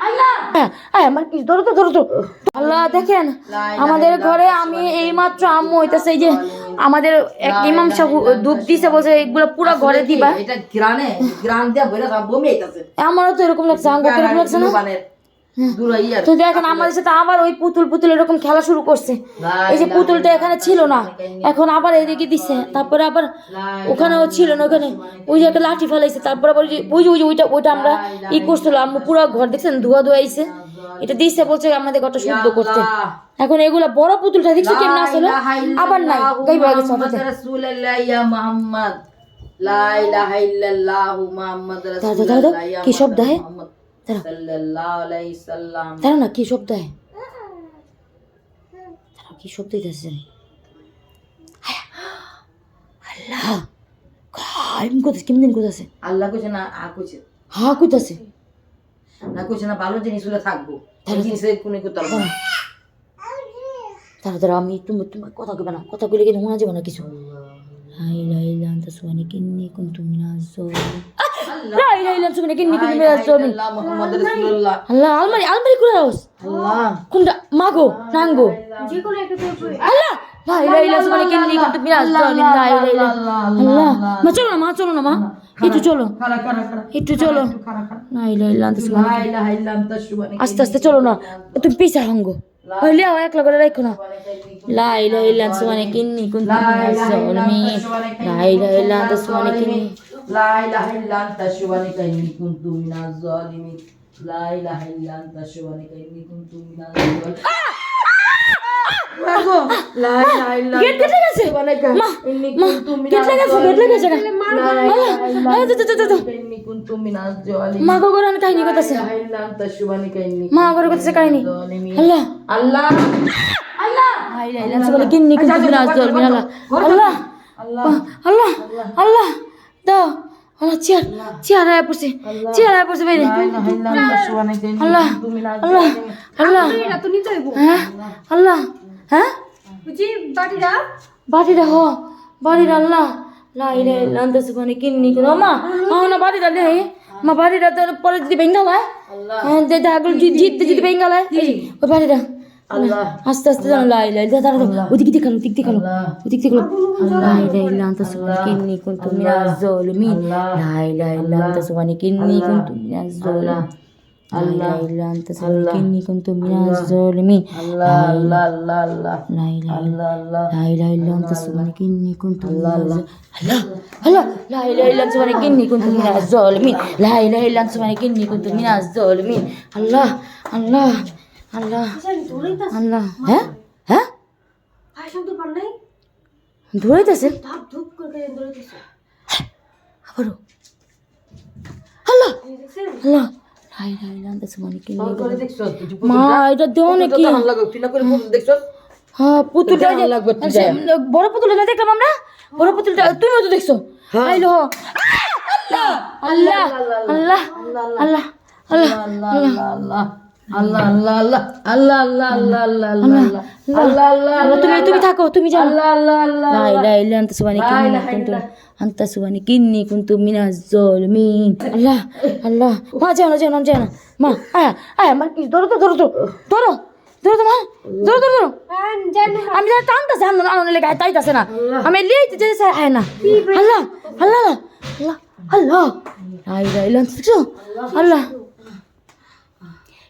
আল্লাহ। আয়, আয়, আমার কি ধরো তো ধরো তো আল্লাহ দেখেন আমাদের ঘরে আমি এই মাত্র আম্মু হইতেছে এই যে আমাদের এক ইমাম সাহেব দুধ দিছে বলছে এগুলো পুরো ঘরে দিবা। এটা গ্রানে গ্রান দিয়া বইরা বমি আইতাছে আমারও তো এরকম লাগছে আঙ্গুল এরকম লাগছে না? তো দেখেন আমাদের সাথে আবার ওই পুতুল পুতুল এরকম খেলা শুরু করছে। এই যে পুতুলটা এখানে ছিল না। এখন আবার এদিকে দিছে। তারপরে আবার ওখানেও ছিল না ওখানে। ওই যে একটা লাঠি ফেলাইছে। তারপরে আবার ওই যে ওই যে ওইটা ওইটা আমরা ই করছিল পুরো ঘর দেখছেন? ধোয়া ধোয়া আইছে। এটা দিছে বলছে আমাদের ঘরটা শুদ্ধ করতে। এখন এগুলা বড় পুতুলটা দেখছি কেমন আসলে? আবার নাই। গাইবা দাও, রাসূলুল্লাহ কি শব্দ হয়? দাঁড়া না কি শব্দ হয় দাঁড়াও, কি শব্দ হইতেছে আল্লাহ করতেছে কেমন করতেছে আল্লাহ কইছে না আ কইছে হা কইতাছে না কইছে না ভালো জিনিস হলে থাকব এই জিনিসের কোনো করতে পারব না দাঁড়া দাঁড়া আমি তুমি তোমার কথা কইবে না কথা কইলে কিন্তু শোনা যাবে না কিছু লাই লাই লান তা সুবানি কিন্নি কুনতুম মিনাজ লা ইলাহা ইল্লাল্লাহ সুবহানাকা ইন্নী কুনতু মিনাজ জালিমিন আল্লাহ মুহাম্মাদুর রাসূলুল্লাহ। আল্লাহ আলমারি আলমারি খুলে দাও আল্লাহ। কোনটা? মাগো নাঙ্গো? যে কোনো একটা করবে আল্লাহ! লা ইলাহা ইল্লাল্লাহ সুবহানাকা ইন্নী কুনতু মিনাজ জালিমিন লা ইলাহা ইল্লাল্লাহ। আল্লাহ মা চলো না মা চলো না মা। একটু চলো। একটু চলো। না ইলাহা ইল্লাল্লাহ সুবহানাকা লা ইলাহা ইল্লাল্লাহ সুবহানাকা আস্তে আস্তে চলো না। তুমি পিছা হাঙ্গো হইলে আও একলা করে রাখো না। লা ইলাহা ইল্লাল্লাহ সুবহানাকা ইন্নী কুনতু মিনাজ জালিমিন লা ইলাহা ইল্লাল্লাহ সুবহানাকা ইন্নী لا إله إلا أنت سبحانك إني كنت من الظالمين لا إله إلا أنت سبحانك إني كنت من الظالمين আল্লাহ আল্লাহ আল্লাহ আল্লাহ আল্লাহ দাও আল্লাহ চেয়ার চেয়ার আয় পড়ছে চেয়ার আয় পড়ছে বাইরে। আল্লাহ আল্লাহ আল্লাহ। হ্যাঁ? আল্লাহ হ্যাঁ? বাটিরা? বাটিরা হ বাটিরা আল্লাহ। লাইলে লান্দা সুখানে কিন্নি করে মা। আমার বাটিটা দে। মা বাটিটা তোর পরে যদি বেঙ্গাল হয় হ্যাঁ যে দাগুলো জিততে যদি বেঙ্গাল হয় ওই বাটিটা। আস্তে আস্তে জানো লাই লাই দাদা দাঁড়াও ওদিক দিয়ে ওদিক দিয়ে ওদিক দিয়ে লাই লাই লান্তা সুবানি কিন্নি কুনতুম মিনাজ জালিমিন লাই লাই লান্তা সুবানি কিন্নি কুনতুম মিনাজ জালিমিন আল্লাহ। আল্লাহ। সুবহানি কুনতুম মিনাজ জালিমিন আল্লাহ। আল্লাহ আল্লাহ লাই। লাই লাই। লাই লান্তা সুবহানি কিন্নি কুনতুম আল্লাহ আল্লাহ। লাই লাই লান্তা সুবহানি কিন্নি কুনতুম মিনাজ জালিমিন লাই লাই লান্তা সুবহানি কিন্নি কুনতুম মিনাজ জালিমিন আল্লাহ আল্লাহ। আল্লাহ। আল্লাহ। হ্যাঁ? হ্যাঁ? ধরেইতেছে? আবারও। আল্লাহ! আল্লাহ! হাই হাই লান্দাছে মানে কি মা এটা দেও নাকি? হ্যাঁ পুতুলটা আচ্ছা, বড় পুতুলটা দেখলাম আমরা? বড় পুতুলটা তুমিও তো দেখছ? আইলো আল্লাহ আল্লাহ! আল্লাহ আল্লাহ! আল্লাহ আল্লাহ আল্লাহ। আল্লাহ আমি যারা আমি আল্লাহ আল্লাহ আল্লাহ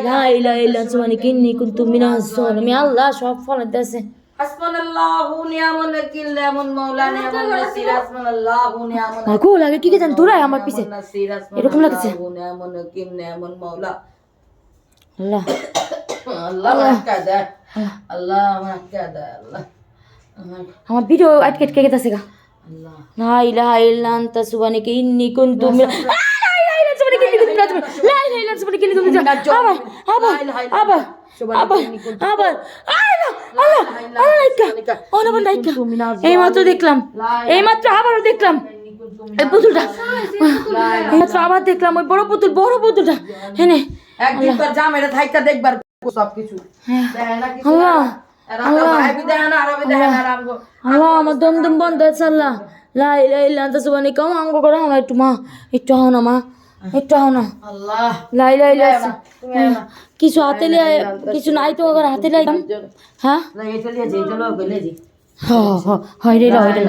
لا إله إلا أنت سبحانك إني كنت من الظالمين الله شوف فلان داسه মাগো লাগে কি কি জান তোরা আমার পিছে এরকম লাগছে আল্লাহ আমার ভিডিও আটকে আটকে গেছে গা না ইলাহা ইল্লা আনতা সুবহানাকা ইন্নী কুনতু মিনাল ইন্নী কুনতু মিনাজ জালিমিন আবার আবার আবার আবার আবার। আল্লাহ আল্লাহ আল্লাহ নাইকা অনাবার নাইকা এই মাত্র দেখলাম। এই মাত্র আবারও দেখলাম। এই পুতুলটা। এই মাত্র আবার দেখলাম ওই বড় পুতুল বড় পুতুলটা। হেনে একদিন তোর জামাইরা থাইকা দেখবার সব কিছু হ্যাঁ। দেখে না কিছু। আল্লাহ এরা তো ভাইবি দেখে না আরবি দেখে না আর আমগো আল্লাহ আমার দম দম বন্ধ আছে আল্লাহ। লা ইলাহা ইল্লা আনতা সুবহানাকা মা আঙ্গ করে না একটু মা একটু হাও না মা। একটু হাও না আল্লাহ লা ইলাহা ইল্লা কিছু হাতে লিয়ে কিছু নাই তো ওর হাতে লাইলাম হ্যাঁ না এটা লিয়ে যে এটা লোক গলে যে হয় রে হয় রে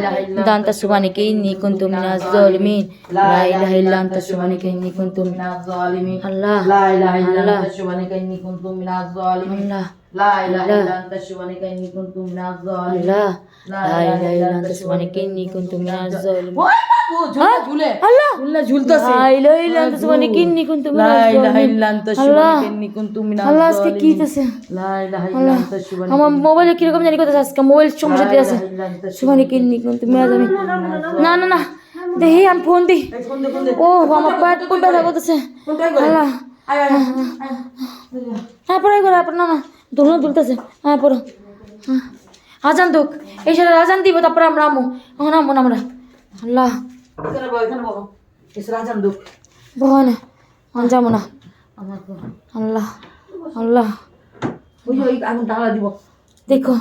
দান্তা সুবহানাকা ইন্নী কুনতু মিনাজ জালিমিন লা ইলাহা ইল্লা আনতা সুবহানাকা ইন্নী কুনতু মিনাজ মিনাজ আল্লাহ লা ইলাহা ইল্লা আল্লাহ আনতা সুবহানাকা ইন্নী কুনতু আল্লাহ ইলাহা জালিমিন ইল্লা আনতা আল্লাহ! সুবহানাকা ইন্নী কুনতু মিনাজ আল্লাহ! আজকে কি জালিমিন হইতেছে? লা ইলাহা ইল্লা আনতা সুবহানাকা আমার মোবাইলে কীরকম জানি কথা আজকে? মোবাইল সমস্যা আছে। ইল্লা কিন্নি কিন্তু মেয়া জানি না না না। দেখি আমি ফোন দে ও আমার পেট কোন ব্যথা করতেছে কোনটাই করে? হ্যাঁ আপনার না না দুলনা দুলতেছে। হ্যাঁ পড়ো। হ্যাঁ। আজান দুক। এই সাথে আজান দিব তারপরে আমরা আমো। এখন আমো না আমরা। আল্লাহ। দুঃখ ভগবানে আমি যাব না। আল্লাহ। আল্লাহ। ওই ওই আগুন ঢালা দিব। দেখো।